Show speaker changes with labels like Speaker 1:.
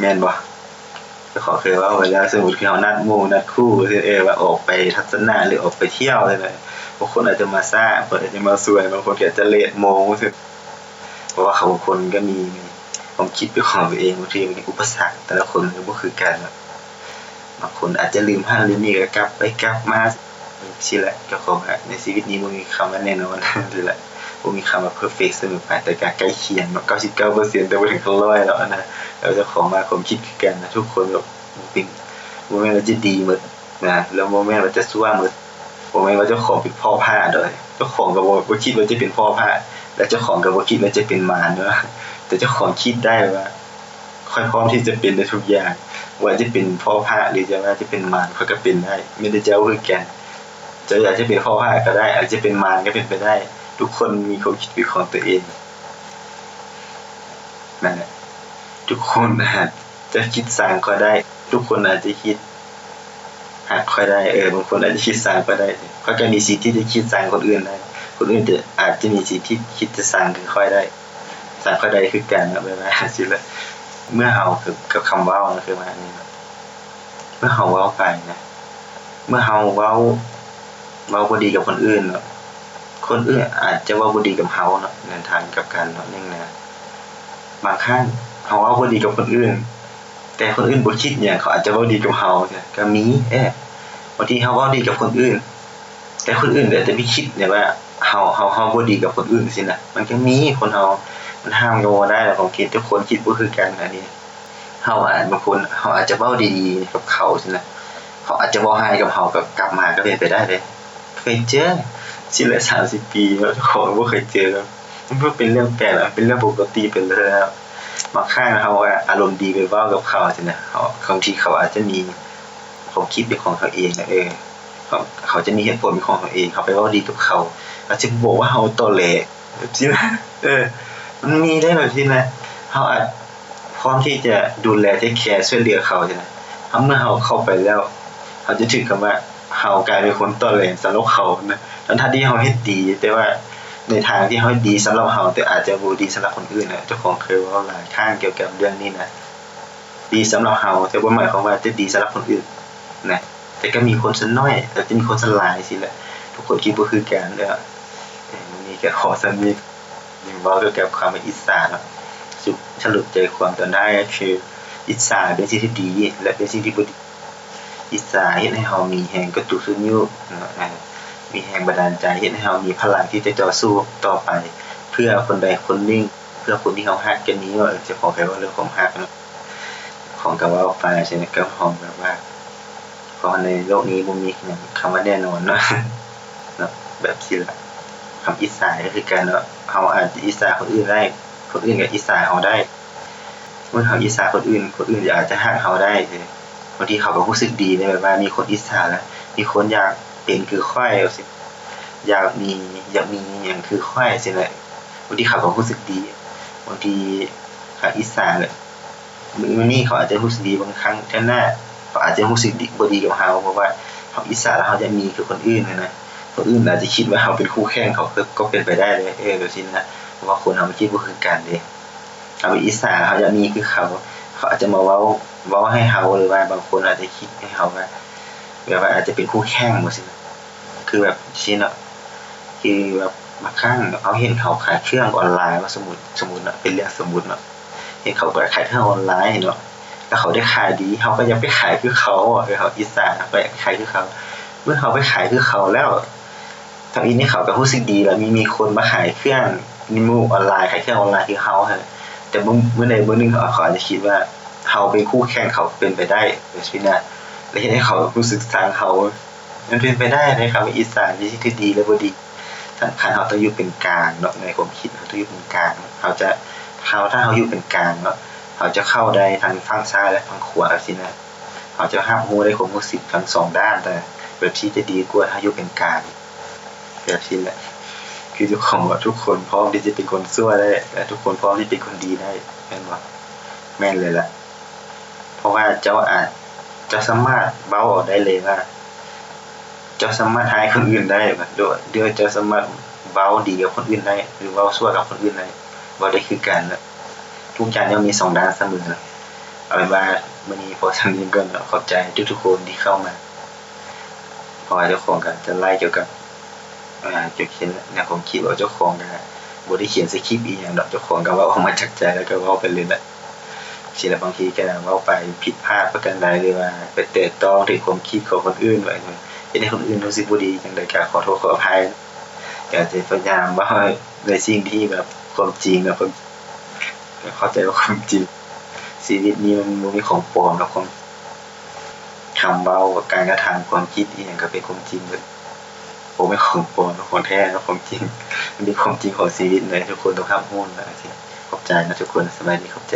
Speaker 1: แม่นบ่ก็ขอเคยว่าไว้แล้วสมมุติเฮานัดมูนัดคู่คือเอว่าออกไปทัศนะหรือออกไปเที่ยวจังได๋บางคนอาจจะมาช้าบางคนอาจจะมาสวยบางคนอาจจะเลตโมงซื่อเพราะว่าเขาบางคนก็มีความคิดเป็นของตัวเองบางทีมันมีอุปสรรคแต่ละคนก็คือกาะบางคนอาจจะลืมหั้นลืมนี่ก็กลับไปกลับมาสิแหละเจ้าของว่าในชีวิตนี้บ่มีคำว่าแน่นอนนี่แหละ บ่มีคำว่าเพอร์เฟกต์เสมอไปแต่ก็ใกล้เคียงเนาะ99%แต่บ่ถึง100แล้วนะแล้วเจ้าของว่าความคิดคือกันนะทุกคนแบบเป็นบ่แม่นว่าจะดีหมดนะแล้วบ่แม่นว่าจะซั่วหมดบ่แม่นว่าเจ้าของเป็นพ่อพาดอกเจ้าของก็บ่บ่คิดว่าจะเป็นพ่อพาและเจ้าของก็บ่คิดว่าจะเป็นมารเนาะแต่เจ้าของคิดได้ว่าค่อยพร้อมที่จะเป็นได้ทุกอย่างว่าจะเป็นพ่อพาหรือจะว่าจะเป็นมารเขาก็เป็นได้ไม่ได้เจ้าคือแกนจะอยากจะเป็นพ่อพาก็ได้อาจจะเป็นมารก็เป็นไปได้ ทุกคนมีความคิดเป็นของตัวเองนั่นแหละทุกคนอาจจะคิดสร้างก็ได้ ทุกคนอาจจะคิดหักก็ได้เออบางคนอาจจะคิดสร้างก็ได้เขาก็มีสิทธิ์ที่จะคิดสร้างคนอื่นได้ คนอื่นจะอาจจะมีสิทธิ์ที่คิดจะสร้างคือค่อยได้สร้างค่อยได้คือกันแบบว่าสิละเมื่อเฮาคือกับคำว้านะคือว่านี่เมื่อเฮาเว้าไปนะเมื่อเฮาเว้าเว้าบ่ดีกับคนอื่นเนาะ คนอื่นอาจจะว้าบ่ดีกับเฮาเนาะในทางกับกันเนาะนึงนะบางครั้งเฮาว้าบ่ดีกับคนอื่น แต่คนอื่นบ่คิดหยังเขาอาจจะว้าดีกับเฮาก็มีเอ้บางทีเฮาว้าดีกับคนอื่น แต่คนอื่นก็อาจจะไปคิดเนี่ยว่าเฮาเฮาเฮาบ่ดีกับคนอื่นสินะมันก็มีคนเฮามันห้ามกันได้แล้วผมคิดทุกคนคิดบ่คือกันอันนี้เฮาอาจบางคนเฮาอาจจะเว้าดีกับเขาสินะเขาอาจจะว้าร้กับเฮาก็กลับมาก็เป็นไปได้เด้เคยเจอ สิละ30ปีแล้วเจ้าของบ่เคยเจอมันบ่เป็นเรื่องแปลกเป็นเรื่องปกติไปแล้วบางครั้งเฮาอารมณ์ดีไปว้ากับเขาสินะเขาบางทีเขาอาจจะมีความคิดเป็นของเขาเองนะเออเขาเขาจะมีเหตุผลเป็นของเขาเองเขาไปว้าดีกับเขาอาจจะบอกว่าเฮาตอแหลสินะเออ มันมีได้แบบที่นะเฮาอาจพร้อมที่จะดูแลเทคแคร์ช่วยเหลือเขาใช่มั้ยเมื่อเฮาเข้าไปแล้ว เขาจะถึงกับว่า เฮากลายเป็นคนตอแหลสำหรับเขานะทั้งที่เฮาเฮ็ดดี แต่ว่าในทางที่เฮาดีสำหรับเฮาแต่อาจจะบ่ดีสำหรับคนอื่นนะเจ้าของเคยว้าหลายครั้งเกี่ยวกับเรื่องนี้นะดีสำหรับเฮาแต่บ่หมายความว่าจะดีสำหรับคนอื่นนะแต่ก็มีคนสนน้อยแต่จะมีคนส่วนหลายสิแหละทุกคนคิดบ่าคือกันเด้อเออมีแค่ขอสำนี้เว้าเกี่ยวกับความเป็นอิสระเนาะสรุปใจความตอนท้ายก็คืออิสระเป็นสิ่งที่ดีและเป็นสิ่งที่บ่ดี อิสระเฮ็ดให้เฮามีแรงกระตุกสู้ยุเนาะมีแรงบันดาลใจเฮ็ดให้เฮามีพลังที่จะต่อสู้ต่อไป เพื่อคนใดคนหนึ่งเพื่อคนที่เฮารักกันนี้ว่าจะขอแค่ว่าเรื่องความรักเนาะของก็เว้าไปใช่มั้ยก็ของแบบว่าเพราะในโลกนี้บ่มีคำว่าแน่นอนเนาะเนาะแบบสิล่ะคำอิสระก็คือการว่าเฮาอาจจะอิสระคนอื่นได้ คนอื่นก็อิสระเฮาได้ เมื่อเฮาอิสระคนอื่น คนอื่นอาจจะรักเฮาได้ บางทีเขาก็รู้สึกดีในแบบว่ามีคนอิสระแล้วมีคนอยากเป็นคือข้อยจังซี่อยากมีอยากมีหยังคือข้อยจังซี่แหละบางทีเขาก็รู้สึกดีบางทีเขาอิสระแหละมื้อนี้เขาอาจจะรู้สึกดีบางครั้งทื่อหน้าเขาอาจจะรู้สึกดีบดีกับเฮาเพราะว่าเฮาอิสระแล้วเฮาจะมีคือคนอื่นนะคนอื่นอาจจะคิดว่าเฮาเป็นคู่แข่งเขาก็เป็นไปได้เลยเออแบบนี้นะเพราะว่าคนเฮาไมันคิดบ่คือกันเด้เฮาอิสระเฮาจะมีคือเขา เขาอาจจะมาว้า เว้าให้เฮาหรือว่าบางคนอาจจะคิดให้เฮาว่าแบบว่าอาจจะเป็นคู่แข่งบ่ซี่คือแบบซี่เนาะคือแบบบางครั้งเฮาเห็นเขาขายเครื่องออนไลน์ว่าสมมุติสมมุติเนาะเป็นเรื่องสมมุติเนาะเห็นเขาขายเครื่องออนไลน์เนาะแล้วเขาได้ขายดีเฮาก็ยากไปขายคือเขาเออเฮาอิสระก็อยากขายคือเขา เมื่อเขาไปขายคือเขาแล้วทางอีนี่เขาก็รู้สึกดีแล้วมีมีคนมาขายเครื่องนหมู่ออนไลน์ขายเครื่องออนไลน์คือเฮาหั่นแต่เมื้อใดมื้อนึงเขาอาจจะคิดว่า เฮาเป็นคู่แข่งเขาเป็นไปได้จังซี่นะแล้วเฮ็ดให้เขารู้สึกทางเขา มันเป็นไปได้ในคำว่าอิสระที่คือดีและบดีสำคัญเฮาต้องอยู่เป็นกลางเนาะในความคิดเฮาต้องอยู่เป็นกลางเขาจะเฮาถ้าเฮาอยู่เป็นกลางเนาะเขาจะเข้าได้ทั้งฝั่งซ้ายและฝั่งขวาจังซี่นะเขาจะรับรู้ได้ความรู้สึกทั้ง2ด้านแต่แบบที่จะดีกว่าถ้าอยู่เป็นกลางแบบนี้แหละคือทุกคนว่าทุกคนพร้อมที่จะเป็นคนชั่วได้และทุกคนพร้อมที่เป็นคนดีได้แม่นบ่าแม่นเลยล่ะ ราะว่าเจ้าอาจจะสามารถเว้าออกได้เลยว่า เจ้าสามารถร้ายคนอื่นได้แบบโดยโดยเจ้าสามารถเว้าดีกับคนอื่นได้ หรือเว้าชั่วกับคนอื่นได้บ่ได้คือกันนะทุกอย่างย่อมมี2ด้านเสมอเอาเป็นว่ามื้อนี้พอสำนี้ก่อนเนขอบใจทุกๆคนที่เข้ามาพราะว่าเจ้าของก็จะไล่เกี่ยวกับอ่าเกี่ยวกับแนวความคิดว่าเจ้าของก็บ่ได้เขียนสคริปต์อีหยังดอกเจ้าของก็ว้าออกมาจากใจแล้วก็ว้าไปเลยแหละ สิแล้วบางทีแกเว้าไปผิดพลาดประการใดหรือว่าไปแตะต้องถึงความคิดของคนอื่นไว้เฮ็ดให้คนอื่นรู้สึกบ่ดีจังไดก็ขอโทษขออภัยก็จะพยายามว้าในสิ่งที่แบบความจริงแล้วก็เข้าใจว่าความจริงชีวิตนี้มันบ่มีของปลอมดอกของคำเว้าการกระทำความคิดอิหยังก็เป็นความจริงเบิดบ่แม่ของปลอมของแท้เนาะของจริงมันเป็นความจริงของชีวิตเลยทุกคนต้องรับรู้นะจังซี่ขอบใจนะทุกคนสบายดีขอบใจ